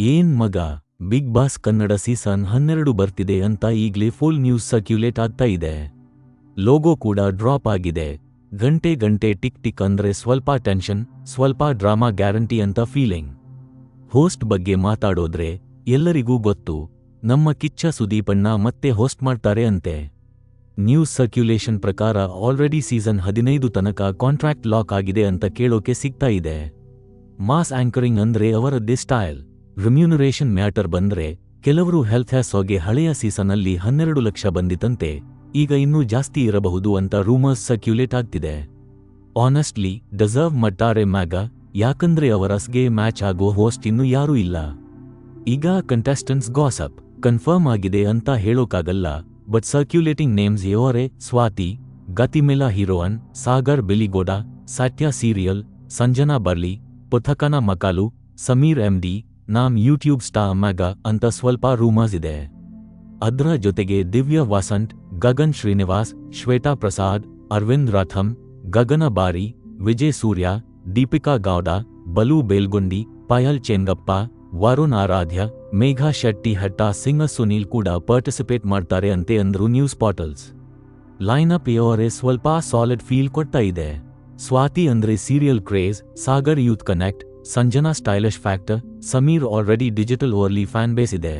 ಏನ್ ಮಗ? Big boss Kannada season ಹನ್ನೆರಡು ಬರ್ತಿದೆ ಅಂತ ಈಗ್ಲೇ ಫುಲ್ ನ್ಯೂಸ್ ಸರ್ಕ್ಯುಲೇಟ್ ಆಗ್ತಾ ಇದೆ. ಲೋಗೋ ಕೂಡ ಡ್ರಾಪ್ ಆಗಿದೆ. ಗಂಟೆ ಗಂಟೆ ಟಿಕ್ ಟಿಕ್ ಅಂದ್ರೆ ಸ್ವಲ್ಪ ಟೆನ್ಷನ್ ಸ್ವಲ್ಪ ಡ್ರಾಮಾ ಗ್ಯಾರಂಟಿ ಅಂತ ಫೀಲಿಂಗ್ ಹೋಸ್ಟ್ ಬಗ್ಗೆ ಮಾತಾಡೋದ್ರೆ ಎಲ್ಲರಿಗೂ ಗೊತ್ತು. ನಮ್ಮ ಕಿಚ್ಚ ಸುದೀಪಣ್ಣ ಮತ್ತೆ ಹೋಸ್ಟ್ ಮಾಡ್ತಾರೆ ಅಂತೆ. ನ್ಯೂಸ್ ಸರ್ಕ್ಯುಲೇಷನ್ ಪ್ರಕಾರ ಆಲ್ರೆಡಿ ಸೀಸನ್ ಹದಿನೈದು ತನಕ ಕಾಂಟ್ರಾಕ್ಟ್ ಲಾಕ್ ಆಗಿದೆ ಅಂತ ಕೇಳೋಕೆ ಸಿಗ್ತಾ ಇದೆ. ಮಾಸ್ ಆಂಕರಿಂಗ್ ಅಂದ್ರೆ ಅವರದ್ದೇ ಸ್ಟೈಲ್ ರಿಮ್ಯೂನರೇಷನ್ ಮ್ಯಾಟರ್ ಬಂದ್ರೆ, ಕೆಲವರು ಹೆಲ್ತ್ ಹ್ಯಾಸೋಗೆ ಹಳೆಯ ಸೀಸನ್ನಲ್ಲಿ ಹನ್ನೆರಡು ಲಕ್ಷ ಬಂದಿತಂತೆ ಈಗ ಇನ್ನೂ ಜಾಸ್ತಿ ಇರಬಹುದು ಅಂತ ರೂಮರ್ಸ್ ಸರ್ಕ್ಯುಲೇಟ್ ಆಗ್ತಿದೆ. ಆನೆಸ್ಟ್ಲಿ, ಡಿಸರ್ವ್ ಮಟ್ಟಾರೆ ಮ್ಯಾಗ, ಯಾಕಂದ್ರೆ ಅವರಸ್ಗೆ ಮ್ಯಾಚ್ ಆಗೋ ಹೋಸ್ಟ್ ಇನ್ನೂ ಯಾರೂ ಇಲ್ಲ. ಈಗ ಕಂಟೆಸ್ಟೆಂಟ್ಸ್ ಗಾಸಪ್, ಕನ್ಫರ್ಮ್ ಆಗಿದೆ ಅಂತ ಹೇಳೋಕ್ಕಾಗಲ್ಲ ಬಟ್ ಸರ್ಕ್ಯುಲೇಟಿಂಗ್ ನೇಮ್ಸ್ ಯೋರೆ ಸ್ವಾತಿ ಗತಿಮೆಲಾ ಹೀರೋಯನ್, ಸಾಗರ್ ಬಿಲಿಗೋಡಾ ಸಾಟ್ಯಾ ಸೀರಿಯಲ್, ಸಂಜನಾ ಬರ್ಲಿ, ಪುಥಕನ ಮಕಾಲು, ಸಮೀರ್ ಎಂಡಿ ನಾಮ್ ಯೂಟ್ಯೂಬ್ ಸ್ಟಾರ್ ಮ್ಯಾಗ ಅಂತ ಸ್ವಲ್ಪ ರೂಮರ್ಸ್ ಇದೆ. ಅದ್ರ ಜೊತೆಗೆ ದಿವ್ಯ ವಾಸಂತ್, ಗಗನ್ ಶ್ರೀನಿವಾಸ್, ಶ್ವೇತಾ ಪ್ರಸಾದ್, ಅರವಿಂದ್ ರಾಥಮ್, ಗಗನ ಬಾರಿ, ವಿಜಯ್ ಸೂರ್ಯ, ದೀಪಿಕಾ ಗೌಡ, ಬಲು ಬೇಲ್ಗುಂಡಿ, ಪಯಲ್ ಚೇಂಗಪ್ಪ, ವರುಣ್ ಆರಾಧ್ಯ, ಮೇಘಾ ಶೆಟ್ಟಿ ಹಟ್ಟ ಸಿಂಗ ಸುನೀಲ್ ಕೂಡ ಪಾರ್ಟಿಸಿಪೇಟ್ ಮಾಡ್ತಾರೆ ಅಂತೆ ಅಂದ್ರು ನ್ಯೂಸ್ ಪಾರ್ಟಲ್ಸ್ ಲೈನಪ್ ಯೋರೆ ಸ್ವಲ್ಪ ಸಾಲಿಡ್ ಫೀಲ್ ಕೊಡ್ತಾ ಇದೆ. ಸ್ವಾತಿ ಅಂದ್ರೆ serial craze Sagar youth connect Sanjana stylish factor, Sameer already digital ಓರ್ಲಿ fan base ಇದೆ.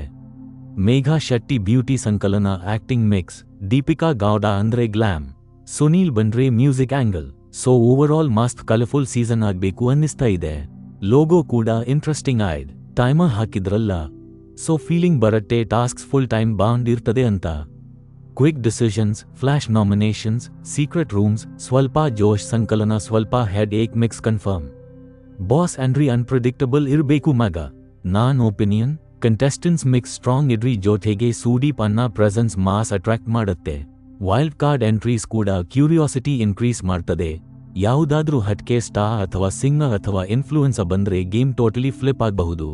ಮೇಘಾ ಶೆಟ್ಟಿ ಬ್ಯೂಟಿ ಸಂಕಲನ ಆಕ್ಟಿಂಗ್ ಮಿಕ್ಸ್ ದೀಪಿಕಾ ಗೌಡಾ ಅಂದ್ರೆ ಗ್ಲಾಮ್ ಸುನೀಲ್ ಬಂದ್ರೆ ಮ್ಯೂಸಿಕ್ ಆಂಗಲ್ ಸೊ ಓವರ್ ಮಸ್ತ್ ಕಲರ್ಫುಲ್ ಸೀಸನ್ ಆಗ್ಬೇಕು ಅನ್ನಿಸ್ತಾ ಇದೆ. ಲೋಗೋ ಕೂಡ ಇಂಟ್ರೆಸ್ಟಿಂಗ್ ಆಯ್ಡ್ ಟೈಮರ್ ಹಾಕಿದ್ರಲ್ಲ. ಸೊ ಫೀಲಿಂಗ್ ಬರತ್ತೆ ಟಾಸ್ಕ್ಸ್ ಫುಲ್ ಟೈಮ್ ಬಾಂಡ್ ಇರ್ತದೆ ಅಂತ. Quick decisions flash nominations secret rooms ಸ್ವಲ್ಪ ಜೋಶ್ ಸಂಕಲನ ಸ್ವಲ್ಪ ಹೆಡ್ ಏಕ್ mix confirm boss entry unpredictable ಇರಬೇಕು ಮಗ. ನಾನ್ ಒಪಿನಿಯನ್ ಕಂಟೆಸ್ಟೆಂಟ್ಸ್ ಮಿಕ್ಸ್ ಸ್ಟ್ರಾಂಗ್ ಇಡ್ರಿ ಜೊತೆಗೆ ಸೂಡೀಪ್ ಅನ್ನ ಪ್ರೆಸೆನ್ಸ್ ಮಾಸ್ ಅಟ್ರಾಕ್ಟ್ ಮಾಡುತ್ತೆ. ವೈಲ್ಡ್ ಕಾರ್ಡ್ ಎಂಟ್ರೀಸ್ ಕೂಡ ಕ್ಯೂರಿಯಾಸಿಟಿ ಇನ್ಕ್ರೀಸ್ ಮಾಡ್ತದೆ. ಯಾವುದಾದ್ರೂ ಹಟ್ಕೆ ಸ್ಟಾ ಅಥವಾ ಸಿಂಗ ಅಥವಾ ಇನ್ಫ್ಲೂಯೆನ್ಸ ಬಂದ್ರೆ ಗೇಮ್ ಟೋಟಲಿ ಫ್ಲಿಪ್ ಆಗಬಹುದು.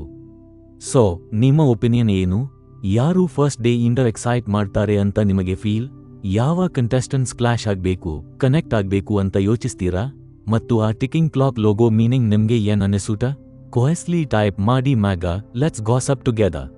ಸೊ ನಿಮ್ಮ ಒಪಿನಿಯನ್ ಏನು? ಯಾರು ಫಸ್ಟ್ ಡೇ ಇಂಡರ್ ಎಕ್ಸೈಟ್ ಮಾಡ್ತಾರೆ ಅಂತ ನಿಮಗೆ ಫೀಲ್ ಯಾವ ಕಂಟೆಸ್ಟೆಂಟ್ಸ್ ಕ್ಲಾಶ್ ಆಗಬೇಕು ಕನೆಕ್ಟ್ ಆಗಬೇಕು ಅಂತ ಯೋಚಿಸ್ತೀರಾ? ಮತ್ತು ಆ ಟಿಕಿಂಗ್ ಕ್ಲಾಕ್ ಲೋಗೋ ಮೀನಿಂಗ್ ನಿಮ್ಗೆ ಏನ್ ಅನಿಸುತ್ತಾ ಕೊಹೆಸ್ಲಿ ಟೈಪ್ ಮಾಡಿ ಮ್ಯಾಗ ಲೆಟ್ಸ್ ಗಾಸಪ್ ಟುಗೆದರ್